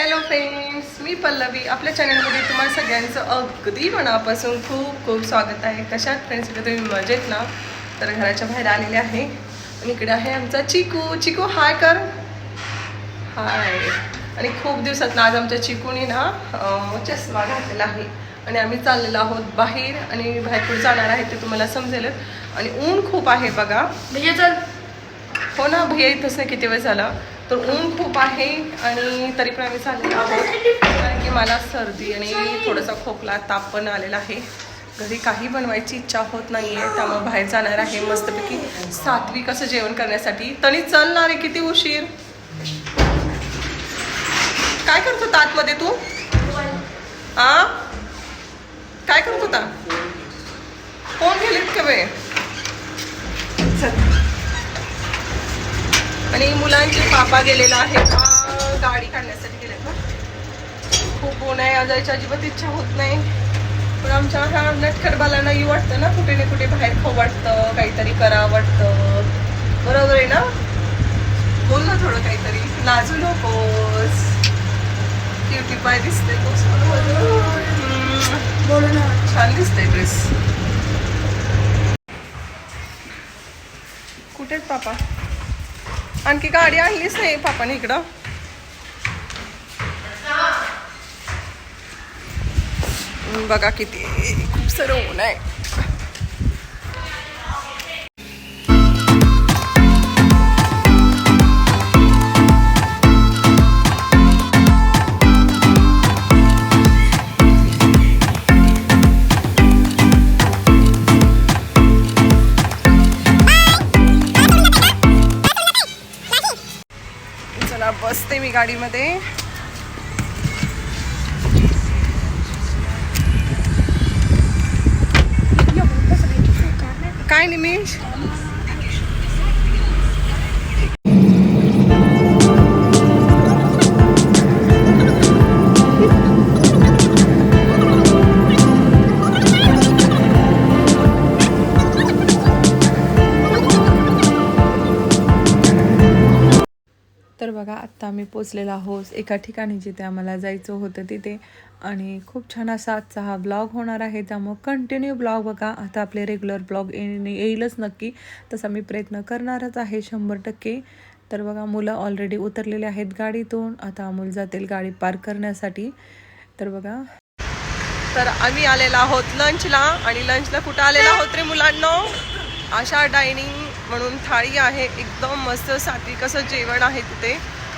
Hello friends मी पल्लवी. आपल्या चॅनलमध्ये तुम्हाला सगळ्यांचं अगदी मनापासून खूप खूप स्वागत आहे. कशात फ्रेंड्स इकडे तुम्ही मजेत ना? तर घराच्या बाहेर आलेले आहे. आणि इकडे आहे आमचा चिकू. चिकू हाय कर. हाय आणि खूप दिवसात आज आमच्या चिकूनी ना चष्मा घातलेला आहे. आणि आम्ही चाललेलो आहोत बाहेर आणि बाहेर कुठे जाणार आहे ते तुम्हाला समजेलच आणि ऊन खूप आहे बघा. भैया चल. हो ना भैया इथंच नाही किती वेळ झाला. तर ऊन खूप आहे आणि तरी पण आम्ही चाललेलो आहोत. कारण की मला सर्दी आणि थोडासा खोकला ताप पण आलेला आहे. घरी काही बनवायची इच्छा होत नाही आहे त्यामुळे बाहेर जाणार आहे मस्तपैकी. सात्विक असं जेवण करण्यासाठी. तरी चलणार आहे किती उशीर. काय करत होता आतमध्ये तू? आ? काय करत होता? कोण गेलेत का वेळ आणि मुलांचे पापा गेलेला आहे का गाडी काढण्यासाठी गेले का खूप ऊन आहे जायची अजिबात इच्छा होत नाही. पण आमच्या ह्या नटखट नाही वाटतं ना कुठे ना कुठे बाहेर खाऊ वाटतं काहीतरी करा वाटतं. बरोबर आहे ना? बोल ना थोडं काहीतरी. लाजू नकोस. क्युटी पाय दिसते बोलो ना छान दिसते ड्रेस कुठेच पापा? आणखी गाडी आणलीच नाही पापाने इकडं. बघा किती खूप सर ऊन आहे. बसते मी गाडीमध्ये. काय निमिष तर बघा आत्ता आम्ही पोचलेलो आहोत एका ठिकाणी जिथे आम्हाला जायचं होतं तिथे. आणि खूप छान असा आजचा हा ब्लॉग होणार आहे. त्यामुळं कंटिन्यू ब्लॉग बघा. आता आपले रेग्युलर ब्लॉग येईलच नक्की. तसा मी प्रयत्न करणारच आहे शंभर टक्के. तर बघा मुलं ऑलरेडी उतरलेले आहेत गाडीतून. आता अमोल जातील गाडी पार्क करण्यासाठी. तर बघा. तर आम्ही आलेलो आहोत लंचला आणि लंचला कुठं आलेलो आहोत रे मुलांना? आशा डायनिंग. म्हणून थाळी आहे. एकदम मस्त सात्विक असं जेवण आहे तिथे.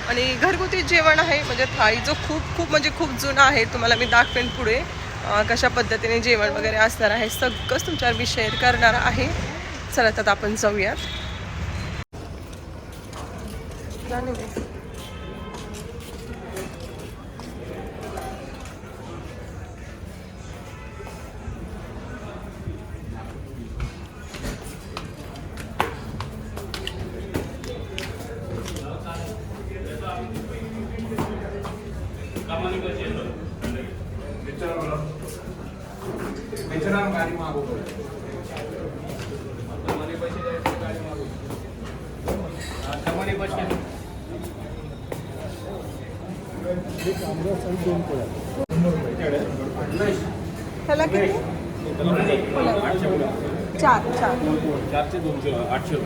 आणि घरगुती जेवण आहे. म्हणजे थाळी जो खूप खूप म्हणजे खूप जुना आहे. तुम्हाला मी दाखवेन पुढे कशा पद्धतीने जेवण वगैरे असणार आहे. सगळंच तुमच्यावर मी शेअर करणार आहे. चला तर आपण जाऊयात. त्याला किती? चार चार. चारशे दोनशे आठशे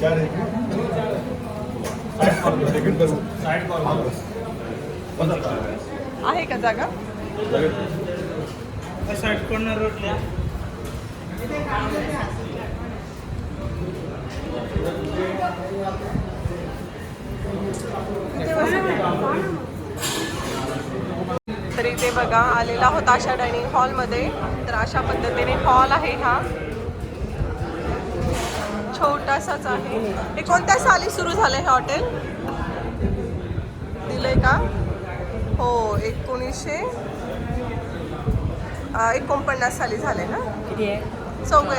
चार आहे का जागा? साईड कॉर्नर रोडला. तर इथे बघा आलेला होता अशा डायनिंग हॉलमध्ये. तर अशा पद्धतीने हॉल आहे हा. छोटासाच आहे. हे कोणत्या साली सुरू झालं हे हॉटेल? दिलंय का? हो एकोणीसशे एकोणपन्नास साली झाले ना? चौघे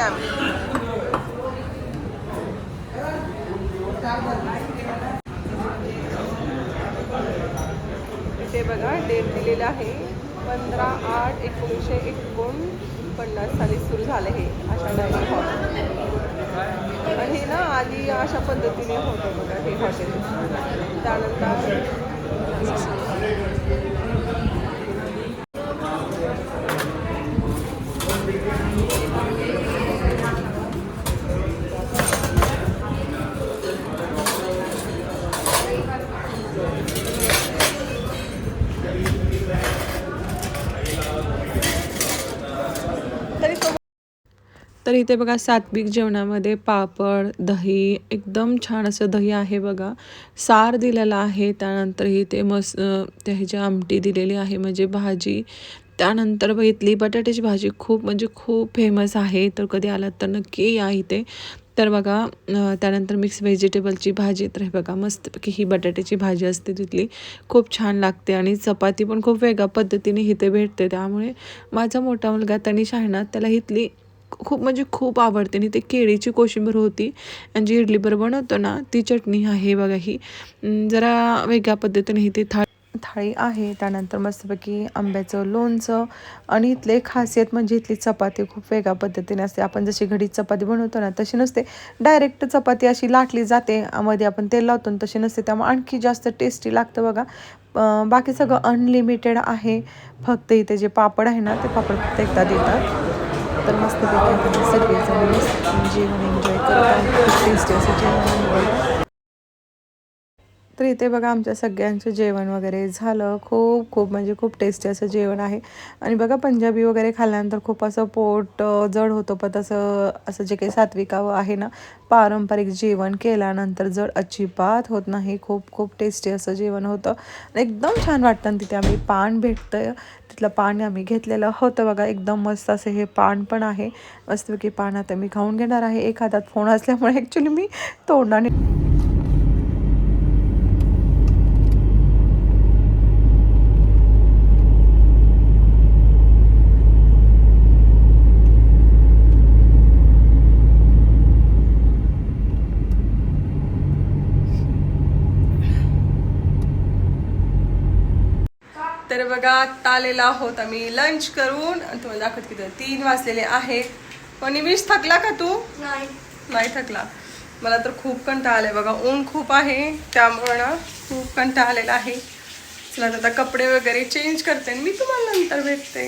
ते बघा डेट दिलेलं आहे. पंधरा आठ एकोणीसशे एकोणपन्नास साली सुरू झालं हे अशा डायनिंग हे ना आधी अशा पद्धतीने होतं बघा हे हॉटेल त्यानंतर तर इथे बघा सात्विक जेवणामध्ये पापड दही एकदम छान असं दही आहे बघा. सार दिलेला आहे त्यानंतर इथे मस त्या ह्याची आमटी दिलेली आहे म्हणजे भाजी. त्यानंतर बघितली बटाट्याची भाजी खूप म्हणजे खूप फेमस आहे. तर कधी आलात तर नक्की या इथे. तर बघा त्यानंतर मिक्स व्हेजिटेबलची भाजी. तर हे बघा मस्तपैकी ही बटाट्याची भाजी असते तिथली. खूप छान लागते आणि चपाती पण खूप वेगळ्या पद्धतीने इथे भेटते. त्यामुळे माझा मोठा मुलगा तनिष आहे ना त्याला इथली खूप म्हणजे खूप आवडते. आणि ते केळीची कोशिंबीर होती. आणि जी इडली बरोबर बनवतो ना ती चटणी आहे बघा ही. जरा वेगळ्या पद्धतीने ही ती थाळी थाळी आहे. त्यानंतर मस्तपैकी आंब्याचं लोणचं आणि इथले खासियत म्हणजे इथली चपाती खूप वेगळ्या पद्धतीने असते. आपण जशी घडी चपाती बनवतो ना तशी नसते. डायरेक्ट चपाती अशी लाटली जाते. मध्ये आपण तेल लावतो ना तशी नसते. त्यामुळे आणखी जास्त टेस्टी लागतं बघा. बाकी सगळं अनलिमिटेड आहे. फक्त इथे जे पापड आहे ना ते पापड फक्त एकदा देतात. तर मस्तपैकी आपण सगळेजण मस्त जेवण एन्जॉय करत आहोत. टेस्टी असं जेवण तर इथे बघा आमच्या सगळ्यांचं जेवण वगैरे झालं. खूप खूप म्हणजे खूप टेस्टी असं जेवण आहे. आणि बघा पंजाबी वगैरे खाल्ल्यानंतर खूप असं पोट जड होतं. पण तसं असं जे काही सात्विकावं आहे ना पारंपरिक जेवण केल्यानंतर जड अजिबात होत नाही. खूप खूप टेस्टी असं जेवण होतं. एकदम छान वाटतं आणि तिथे आम्ही पान भेटतं तिथलं पान आम्ही घेतलेलं होतं बघा. एकदम मस्त असं हे पान पण आहे. मस्तपैकी पान आता मी खाऊन घेणार आहे. एक हातात फोन असल्यामुळे ॲक्च्युली मी तोंडाने तर बघा आत्ता आलेला आहोत आम्ही लंच करून. तुम्हाला दाखवत किती तीन वाजलेले आहे. पण विष थकला का तू? नाही. नाही थकला. मला तर खूप कंटाळा आलाय बघा. ऊन खूप आहे त्यामुळं ना खूप कंटाळा आलेला आहे. चला आता कपडे वगैरे चेंज करते मी तुम्हाला नंतर भेटते.